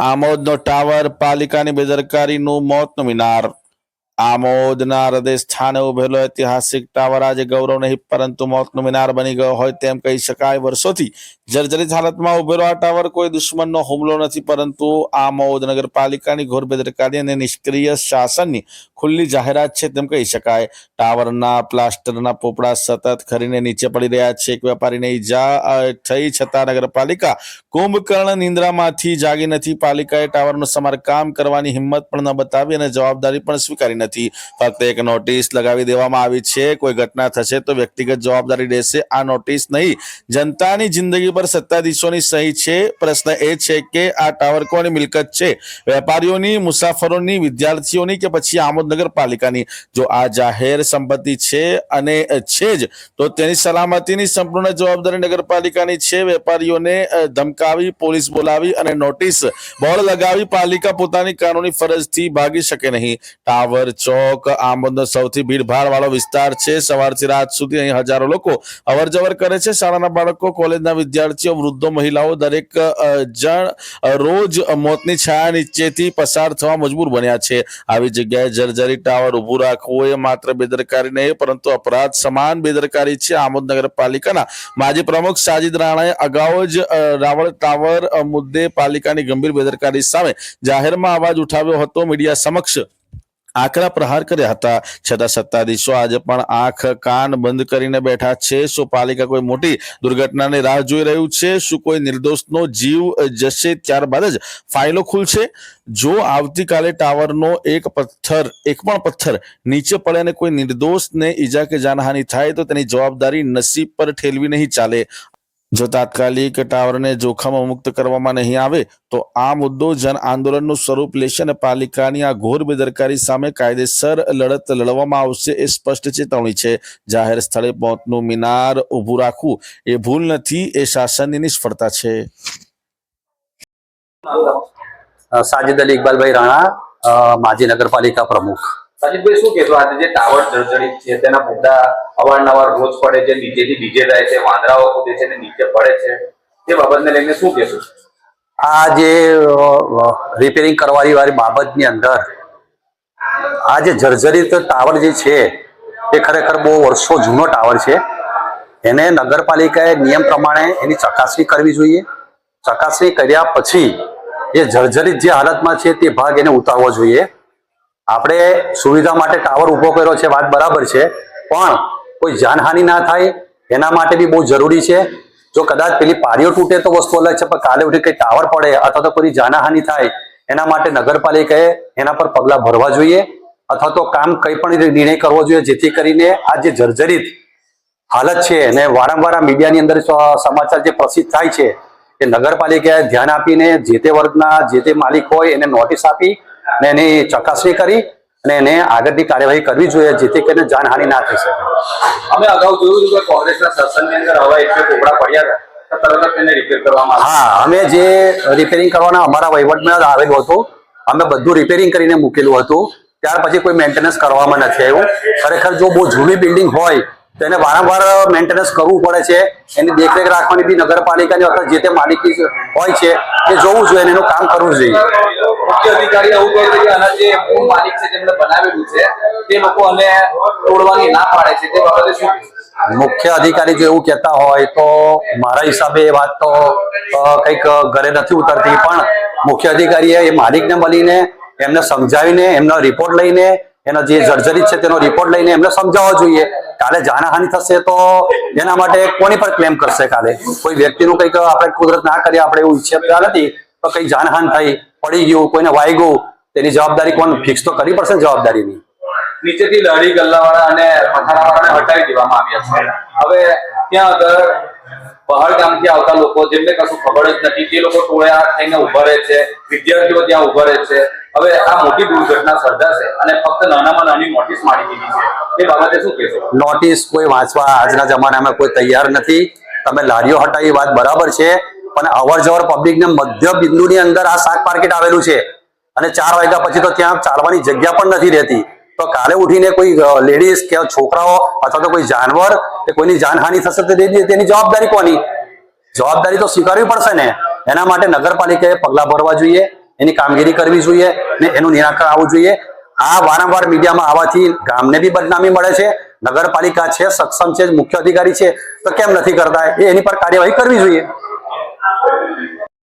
આમોદનો tower પાલિકાની બેદરકારીનું મોતનું મિનાર. આમોદના હૃદય સ્થાને ઉભેલો ઐતિહાસિક ટાવર. આજે ગૌરવ નહીં, પરંતુ મોતનું મિનાર બની ગયો હોય તેમ કહી શકાય. વર્ષોથી જર્જરિત હાલતમાં ઉભેલો આ ટાવર કોઈ દુશ્મનનો હુમલો નથી, પરંતુ આમોદ નગરપાલિકાની ઘોર બેદરકારી અને નિષ્ક્રિય શાસનની ખુલ્લી જાહેરાત છે તેમ કહી શકાય. ટાવરના, પ્લાસ્ટરના પોપડા સતત ખરીને નીચે પડી રહ્યા છે. એક વેપારીને ઈજા થઈ છતાં નગરપાલિકા કુંભકર્ણ નિંદ્રામાંથી જાગી નથી. પાલિકાએ ટાવરનું સમારકામ કરવાની હિંમત પણ ન બતાવી અને જવાબદારી પણ સ્વીકારી નથી. ફક્ત એક નોટિસ લગાવી દેવામાં આવી છે. કોઈ ઘટના થશે તો વ્યક્તિગત જવાબદારી રહેશે. આ નોટિસ નહીં. જનતાની જિંદગી પર સત્તાધીશોની સહી છે. પ્રશ્ન એ છે કે આ ટાવર કોની મિલકત છે? વેપારીઓની, મુસાફરોની, વિદ્યાર્થીઓની કે પછી આમોદ નગરપાલિકાની? જો આ જાહેર સંપત્તિ છે અને છે જ, તો તેની સલામતીની સંપૂર્ણ જવાબદારી નગરપાલિકાની છે. વેપારીઓને ધમકાવી, પોલીસ બોલાવી અને નોટિસ બોર્ડ લગાવી પાલિકા પોતાની કાનૂની ફરજથી ભાગી શકે નહીં. ટાવર ચોક આમોદનો સૌથી ભીડભાડ વાળો વિસ્તાર છે. સવારથી રાત સુધી અહીં હજારો લોકો અવર જવર કરે છે. શાળાના બાળકો, કોલેજના વિદ્યાર્થીઓ, વૃદ્ધો, મહિલાઓ દરેક જણ રોજ મોતની છાયા નીચેથી પસાર થવા મજબૂર બન્યા છે. આવી જગ્યાએ જર્જરી ટાવર ઊભું રાખવું એ માત્ર બેદરકારી નહીં, પરંતુ અપરાધ સમાન બેદરકારી છે આમોદ નગરપાલિકાના. માજી પ્રમુખ સાજિદ રાણાએ અગાઉ જ રાવળ ટાવર મુદ્દે પાલિકાની ગંભીર બેદરકારી સામે જાહેરમાં અવાજ ઉઠાવ્યો હતો. મીડિયા સમક્ષ આકરા પ્રહાર કર્યા હતા. છતાં સત્તાધીશો આજે પણ આંખ, કાન બંધ કરીને બેઠા છે. શું પાલિકા કોઈ મોટી દુર્ઘટનાની રાહ જોઈ રહ્યું છે? શું કોઈ નિર્દોષનો જીવ જશે? ત્યારબાદ જ ફાઇલો ખુલશે. જો આવતીકાલે ટાવરનો એક પથ્થર, એક પણ પથ્થર નીચે પડે અને કોઈ નિર્દોષને ઈજા કે જાનહાનિ થાય, તો તેની જવાબદારી નસીબ પર ઠેલવી નહીં ચાલે. જો તાત્કાલિક ટાવરને જોખમ મુક્ત કરવામાં નહીં આવે, તો આ મુદ્દો જન આંદોલનનું સ્વરૂપ લેશે અને પાલિકાની આ ઘોર બેદરકારી સામે કાયદેસર લડત લડવામાં આવશે એ સ્પષ્ટ ચેતવણી છે. જાહેર સ્થળે પહોંચનું મિનાર ઊભું રાખવું એ ભૂલ નથી, એ શાસનની નિષ્ફળતા છે. સાજિદ અલી ઇકબાલભાઈ રાણા માજી નગરપાલિકા પ્રમુખ. સાજીદભાઈ શું કહેશો? આજે જે ટાવર જર્જરિત છે, તેના મુદ્દા અવારનવાર રોજ પડે છે, નીચેથી નીચે જાય છે, વાંદરાઓ કૂદે છે ને નીચે પડે છે. તે બાબતને લઈને શું કહેશો? આ જે રિપેરિંગ કરવાની વાળી બાબતની અંદર, આ જે જર્જરિત ટાવર જે છે, એ ખરેખર બહુ વર્ષો જૂનો ટાવર છે. એને નગરપાલિકાએ નિયમ પ્રમાણે એની ચકાસણી કરવી જોઈએ. ચકાસણી કર્યા પછી, એ જર્જરિત જે હાલતમાં છે, તે ભાગ એને ઉતારવો જોઈએ. આપણે સુવિધા માટે ટાવર ઊભો કર્યો છે, વાત બરાબર છે. પણ કોઈ જાનહાનિ ના થાય, એના માટે બી બહુ જરૂરી છે. જો કદાચ પેલી પારીઓ તૂટે તો વસ્તુ અલગ છે, પણ કાલે ઉઠી કઈ ટાવર પડે અથવા તો કોઈ જાનહાનિ થાય, એના માટે નગરપાલિકાએ એના પર પગલાં ભરવા જોઈએ, અથવા તો કામ કઈ પણ નિર્ણય કરવો જોઈએ, જેથી કરીને આ જે જર્જરિત હાલત છે અને વારંવાર મીડિયાની અંદર સમાચાર જે પ્રસિદ્ધ થાય છે, એ નગરપાલિકાએ ધ્યાન આપીને જે તે વર્ગના જે તે માલિક હોય એને નોટિસ આપી અને એની ચકાસણી કરી અને એને આગળની કાર્યવાહી કરવી જોઈએ જેથી કરીને જાનહાનિ ના થઈ શકે. અમે અગાઉ જોયું હતું કે કોંગ્રેસના સત્સંગની અંદર હવા એટલે કોબડા પડ્યા હતા હા અમે જે રિપેરિંગ કરવાના અમારા વહીવટમાં આવેલું હતું. અમે બધું રિપેરિંગ કરીને મૂકેલું હતું. ત્યાર પછી કોઈ મેન્ટેનન્સ કરવામાં નથી આવ્યું. ખરેખર જો બહુ જૂની બિલ્ડિંગ હોય તો એને વારંવાર મેન્ટેનન્સ કરવું પડે છે. એની દેખરેખ રાખવાની બી નગરપાલિકાની અથવા જે તે માલિકી હોય છે એ જોવું જોઈએ અને એનું કામ કરવું જોઈએ. મુખ્ય અધિકારી એવું કહે છે કે આના જે માલિક છે જેમણે બનાવેલું છે, તે લોકો અને તોડવાની ના પાડે છે, તે બાબતે શું મુખ્ય અધિકારી જો એવું કહેતા હોય તો મારા હિસાબે એ વાત તો કંઈક ઘરે નથી ઉતરતી, પણ મુખ્ય અધિકારીએ એ માલિકને મળીને, એમને સમજાવીને, એમનો રિપોર્ટ લઈને, એનો જે જર્જરિત છે તેનો રિપોર્ટ લઈને એમને સમજાવવો જોઈએ. કાલે જાનહાનિ થશે તો એના માટે કોની પર ક્લેમ કરશે કાલે? કોઈ વ્યક્તિનું કંઈક આપણે કુદરત ના કરીએ, આપણે એવું ઈચ્છતા નથી, તો કંઈક જાનહાન થઈ પડી ગયું કોઈને વાઈ ગયું તેની જવાબદારી કોણ ફિક્સ તો કરવી પડશે જવાબદારીની. નીચેથી લારી ગલ્લાવાળા અને પથારાવાળાને હટાવી દેવામાં આવ્યા છે. હવે ત્યાં આગળ પહાડગામથી આવતા લોકો જેમને કશું ખબર જ નથી તે લોકો ટોળ્યા થઈને ઊભા રહે છે વિદ્યાર્થીઓ ત્યાં ઊભા રહે છે. હવે આ મોટી દુર્ઘટના સર્જાશે અને ફક્ત નાનામાં નાની નોટિસ મારી દીધી છે. એ બાબતે શું કહેશો? નોટિસ કોઈ વાંચવા આજના જમાનામાં કોઈ તૈયાર નથી. તમે લારીઓ હટાવી વાત બરાબર છે. પણ અવર જવર પબ્લિકને મધ્ય બિંદુની અંદર આ શાક માર્કેટ આવેલું છે. અને ચાર વાગ્યા પછી તો ત્યાં ચાલવાની જગ્યા પણ નથી રહેતી. તો કાલે ઉઠીને કોઈ લેડીઝ કે છોકરાઓ અથવા તો કોઈ જાનવર કે કોઈની જાનહાનિ થશે તો તેની જવાબદારી કોની? જવાબદારી તો સ્વીકારવી પડશે ને. એના માટે નગરપાલિકાએ પગલાં ભરવા જોઈએ, એની કામગીરી કરવી જોઈએ ને એનું નિરાકરણ આવવું જોઈએ. આ વારંવાર મીડિયામાં આવવાથી ગામને બી બદનામી મળે છે. નગરપાલિકા છે, સક્ષમ છે, મુખ્ય અધિકારી છે. તો કેમ નથી કરતા? એ એની પર કાર્યવાહી કરવી જોઈએ.